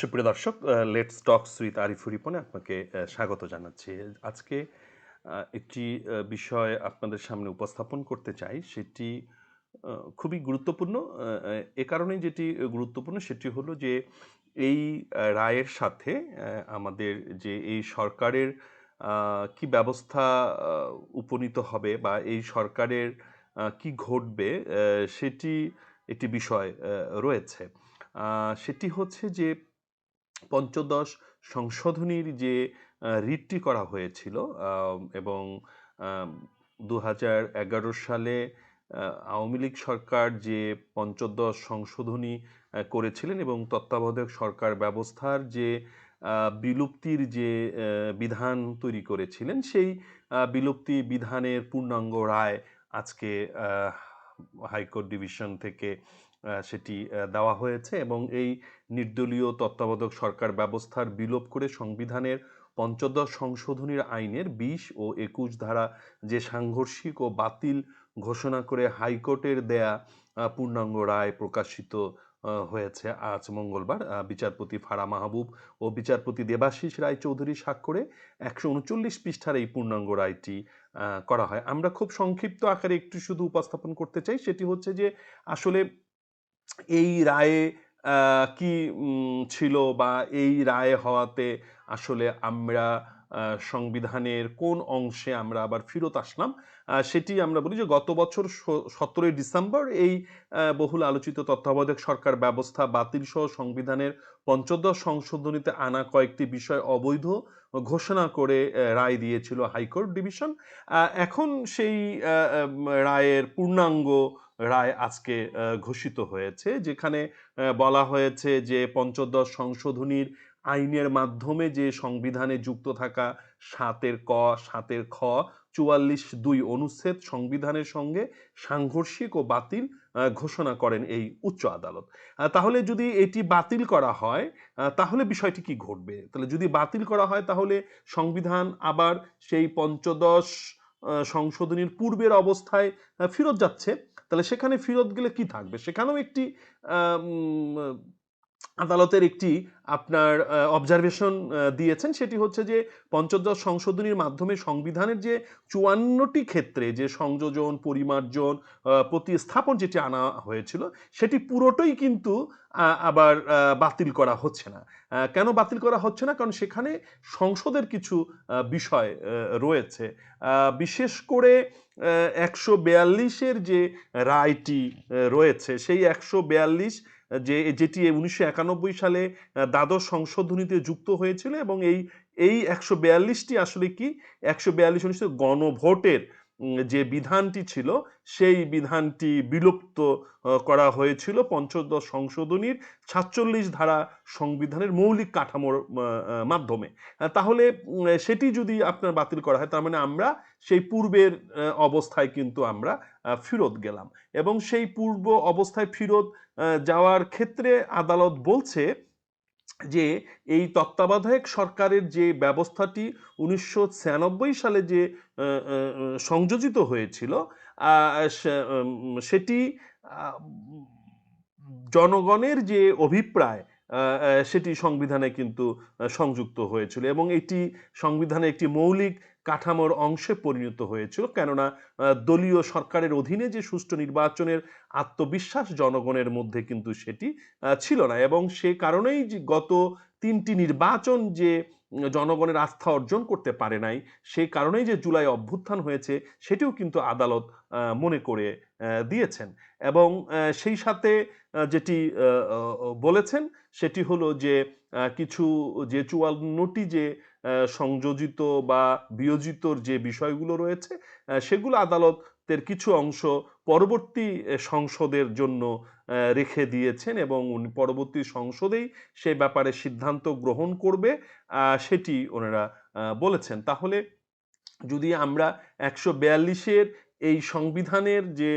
সুপ্রিয় দর্শক let's talks with Arifur রিপনে আপনাকে স্বাগত জানাচ্ছি। আজকে একটি বিষয় আপনাদের সামনে উপস্থাপন করতে চাই। সেটি খুবই গুরুত্বপূর্ণ। এ কারণেই যেটি গুরুত্বপূর্ণ, সেটি হলো যে এই রায়ের সাথে আমাদের যে এই সরকারের কি ব্যবস্থা উপনীত হবে বা এই সরকারের কি ঘটবে সেটি একটি বিষয় রয়েছে। সেটি হচ্ছে যে পঞ্চদশ সংশোধনীর যে রিটটি করা হয়েছিল এবং দু হাজার এগারো সালে আওয়ামী লীগ সরকার যে পঞ্চদশ সংশোধনী করেছিলেন এবং তত্ত্বাবধায়ক সরকার ব্যবস্থার যে বিলুপ্তির যে বিধান তৈরি করেছিলেন, সেই বিলুপ্তি বিধানের পূর্ণাঙ্গ রায় আজকে হাইকোর্ট ডিভিশন থেকে সেটি দেওয়া হয়েছে এবং এই নির্দলীয় তত্ত্বাবধায়ক সরকার ব্যবস্থার বিলোপ করে সংবিধানের পঞ্চদশ সংশোধনীর আইনের বিশ ও একুশ ধারা যে সাংঘর্ষিক ও বাতিল ঘোষণা করে হাইকোর্টের দেয়া পূর্ণাঙ্গ রায় প্রকাশিত হয়েছে আজ মঙ্গলবার বিচারপতি ফারা মাহবুব ও বিচারপতি দেবাশিস রায় চৌধুরী স্বাক্ষরে একশো উনচল্লিশ পৃষ্ঠার এই পূর্ণাঙ্গ রায়টি করা হয়। আমরা খুব সংক্ষিপ্ত আকারে একটু শুধু উপস্থাপন করতে চাই, সেটি হচ্ছে যে আসলে এই রায়ে কি ছিল বা এই রায় হওয়াতে আসলে আমরা সংবিধানের কোন অংশে আমরা আবার ফিরত আসলাম সেটি আমরা বলি যে গত বছর সতেরোই ডিসেম্বর এই বহুল আলোচিত তত্ত্বাবধায়ক সরকার ব্যবস্থা বাতিল সহ সংবিধানের পঞ্চদশ সংশোধনীতে আনা কয়েকটি বিষয় অবৈধ ঘোষণা করে রায় দিয়েছিল হাইকোর্ট ডিভিশন। এখন সেই রায়ের পূর্ণাঙ্গ রায় আজকে ঘোষিত হয়েছে, যেখানে বলা হয়েছে যে পঞ্চদশ সংশোধনীর আইনের মাধ্যমে যে সংবিধানে যুক্ত থাকা সাতের ক, সাতের খ, চুয়াল্লিশ দুই অনুচ্ছেদ সংবিধানের সঙ্গে সাংঘর্ষিক ও বাতিল ঘোষণা করেন এই উচ্চ আদালত। তাহলে যদি এটি বাতিল করা হয় তাহলে বিষয়টি কি ঘটবে? তাহলে যদি বাতিল করা হয়, তাহলে সংবিধান আবার সেই পঞ্চদশ সংশোধনীর পূর্বের অবস্থায় ফেরত যাচ্ছে। তাহলে সেখানে ফেরত গেলে কি থাকবে? সেখানেও একটি আদালতের একটি আপনার অবজারভেশন দিয়েছেন। সেটি হচ্ছে যে পঞ্চদশ সংশোধনীর মাধ্যমে সংবিধানের যে চুয়ান্নটি ক্ষেত্রে যে সংযোজন, পরিমার্জন প্রতিস্থাপন যেটি আনা হয়েছিল, সেটি পুরোটাই কিন্তু আবার বাতিল করা হচ্ছে না। কেন বাতিল করা হচ্ছে না? কারণ সেখানে সংসদের কিছু বিষয় রয়েছে। বিশেষ করে একশো বিয়াল্লিশের যে রায়টি রয়েছে, সেই একশো বিয়াল্লিশ যে যেটি উনিশশো একানব্বই সালে দ্বাদশ সংশোধনীতে যুক্ত হয়েছিল এবং এই এই একশো বিয়াল্লিশটি আসলে কি? একশো বিয়াল্লিশ অনুষ্ঠিত গণভোটের যে বিধানটি ছিল, সেই বিধানটি বিলুপ্ত করা হয়েছিল পঞ্চদশ সংশোধনীর সাতচল্লিশ ধারা সংবিধানের মৌলিক কাঠামোর মাধ্যমে। তাহলে সেটি যদি আপনার বাতিল করা হয়, তার মানে আমরা সেই পূর্বের অবস্থায় কিন্তু আমরা ফেরত গেলাম। এবং সেই পূর্ব অবস্থায় ফেরত যাওয়ার ক্ষেত্রে আদালত বলছে যে, এই তত্ত্বাবধায়ক সরকারের যে ব্যবস্থাটি উনিশশো ছিয়ানব্বই সালে যে সংযোজিত হয়েছিল সেটি জনগণের যে অভিপ্রায় সেটি সংবিধানে কিন্তু সংযুক্ত হয়েছিল। এবং এটি সংবিধানে একটি মৌলিক কাঠামোর অংশে পরিণত হয়েছিল। কেননা দলীয় সরকারের অধীনে যে সুষ্ঠু নির্বাচনের আত্মবিশ্বাস জনগণের মধ্যে কিন্তু সেটি ছিল না। এবং সে কারণেই গত তিনটি নির্বাচন যে জনগণের আস্থা অর্জন করতে পারে নাই সেই কারণেই যে জুলাই অভ্যুত্থান হয়েছে, সেটিও কিন্তু আদালত মনে করে দিয়েছেন। এবং সেই সাথে যেটি বলেছেন, সেটি হলো যে কিছু যে চুয়ান্নটি যে সংযোজিত বা বিয়োজিতর যে বিষয়গুলো রয়েছে সেগুলো সেগুলো আদালতের কিছু অংশ পরবর্তী সংসদের জন্য রেখে দিয়েছেন এবং উনি পরবর্তী সংসদেই সে ব্যাপারে সিদ্ধান্ত গ্রহণ করবে সেটি ওনারা বলেছেন। তাহলে যদি আমরা একশো বিয়াল্লিশের এই সংবিধানের যে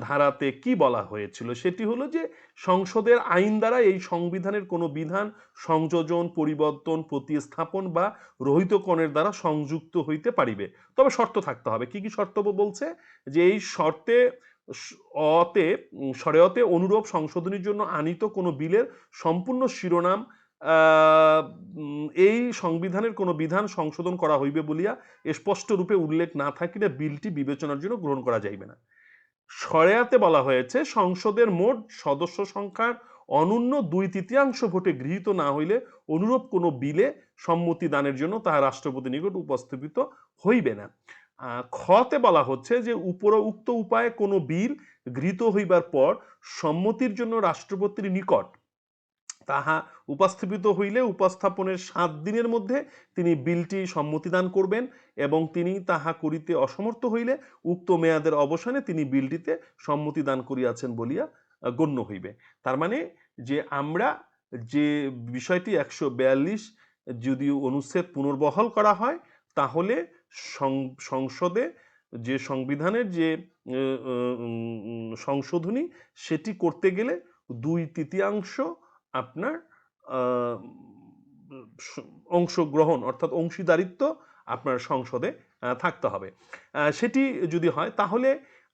ধারাতে কি বলা হয়েছিল? সেটি হলো যে, সংসদের আইন দ্বারা এই সংবিধানের কোনো বিধান সংযোজন, পরিবর্তন, প্রতিস্থাপন বা রহিতকরণের দ্বারা সংযুক্ত হইতে পারিবে। তবে শর্ত থাকতে হবে। কি কি শর্ত বলছে? যে এই শর্তে অতে সরেয়তে অনুরূপ সংশোধনীর জন্য আনিত কোনো বিলের সম্পূর্ণ শিরোনাম এই সংবিধানের কোনো বিধান সংশোধন করা হইবে বলিয়া স্পষ্ট রূপে উল্লেখ না থাকিলে বিলটি বিবেচনার জন্য গ্রহণ করা যাইবে না। সরেয়াতে বলা হয়েছে, সংসদের মোট সদস্য সংখ্যার অনুন্য দুই তৃতীয়াংশ ভোটে গৃহীত না হইলে অনুরূপ কোনো বিলে সম্মতি দানের জন্য তাহা রাষ্ট্রপতি নিকট উপস্থাপিত হইবে না। খতে বলা হচ্ছে যে উপর উক্ত উপায়ে কোনো বিল গৃহীত হইবার পর সম্মতির জন্য রাষ্ট্রপতির নিকট তাহা উপস্থাপিত হইলে উপস্থাপনের সাত দিনের মধ্যে তিনি বিলটি সম্মতিদান করবেন এবং তিনি তাহা করিতে অসমর্থ হইলে উক্ত মেয়াদের অবসানে তিনি বিলটিতে সম্মতিদান করিয়াছেন বলিয়া গণ্য হইবে। তার মানে যে আমরা যে বিষয়টি একশো বিয়াল্লিশ যদি অনুচ্ছেদ পুনর্বহাল করা হয়, তাহলে সংসদে যে সংবিধানের যে সংশোধনী সেটি করতে গেলে দুই তৃতীয়াংশ আপনার অংশগ্রহণ অর্থাৎ অংশীদারিত্ব আপনার সংসদে থাকতে হবে। সেটি যদি হয় তাহলে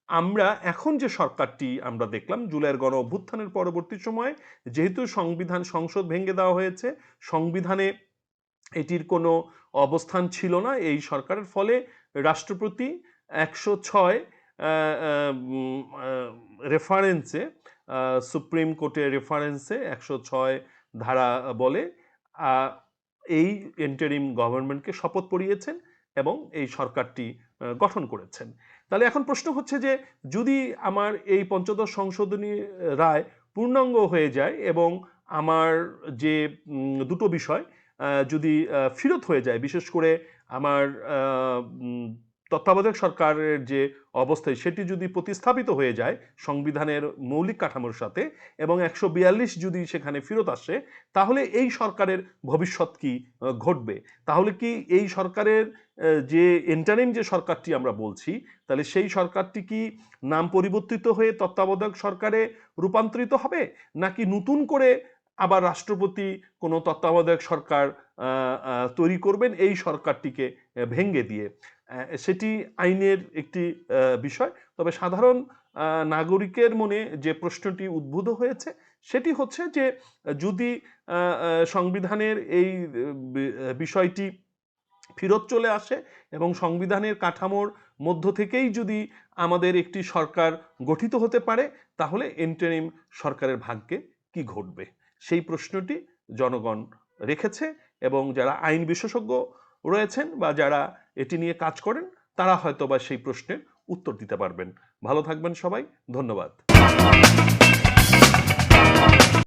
আমরা এখন যে সরকারটি আমরা দেখলাম জুলাইয়ের গণ অভ্যুত্থানের পরবর্তী সময়ে যেহেতু সংবিধান, সংসদ ভেঙে দেওয়া হয়েছে, সংবিধানে এটির কোনো অবস্থান ছিল না এই সরকারের ফলে রাষ্ট্রপতি একশো ছয় রেফারেন্সে সুপ্রিম কোর্টের রেফারেন্সে একশো ছয় ধারা বলে এই এন্টারিম গভর্নমেন্টকে শপথ পড়িয়েছেন এবং এই সরকারটি গঠন করেছেন। তাহলে এখন প্রশ্ন হচ্ছে যে, যদি আমার এই পঞ্চদশ সংশোধনী রায় পূর্ণাঙ্গ হয়ে যায় এবং আমার যে দুটো বিষয় যদি ফিরত হয়ে যায়, বিশেষ করে আমার তত্ত্বাবধায়ক সরকারের যে অবস্থায় সেটি যদি প্রতিস্থাপিত হয়ে যায় সংবিধানের মৌলিক কাঠামোর সাথে এবং একশো বিয়াল্লিশ যদি সেখানে ফেরত আসে, তাহলে এই সরকারের ভবিষ্যৎ কি ঘটবে? তাহলে কি এই সরকারের যে এন্টারিম যে সরকারটি আমরা বলছি, তাহলে সেই সরকারটি কি নাম পরিবর্তিত হয়ে তত্ত্বাবধায়ক সরকারে রূপান্তরিত হবে? নাকি নতুন করে আবার রাষ্ট্রপতি কোনো তত্ত্বাবধায়ক সরকার তৈরি করবেন এই সরকারটিকে ভেঙ্গে দিয়ে? সেটি আইনের একটি বিষয়। তবে সাধারণ নাগরিকের মনে যে প্রশ্নটি উদ্ভূত হয়েছে, সেটি হচ্ছে যে যদি সংবিধানের এই বিষয়টি ফিরত চলে আসে এবং সংবিধানের কাঠামোর মধ্য থেকেই যদি আমাদের একটি সরকার গঠিত হতে পারে, তাহলে এন্টারিম সরকারের ভাগ্যে কি ঘটবে? সেই প্রশ্নটি জনগণ রেখেছে এবং যারা আইন বিশেষজ্ঞ রয়েছেন বা যারা এটি নিয়ে কাজ করেন, তারা হয়তো বা সেই প্রশ্নের উত্তর দিতে পারবেন। ভালো থাকবেন সবাই, ধন্যবাদ।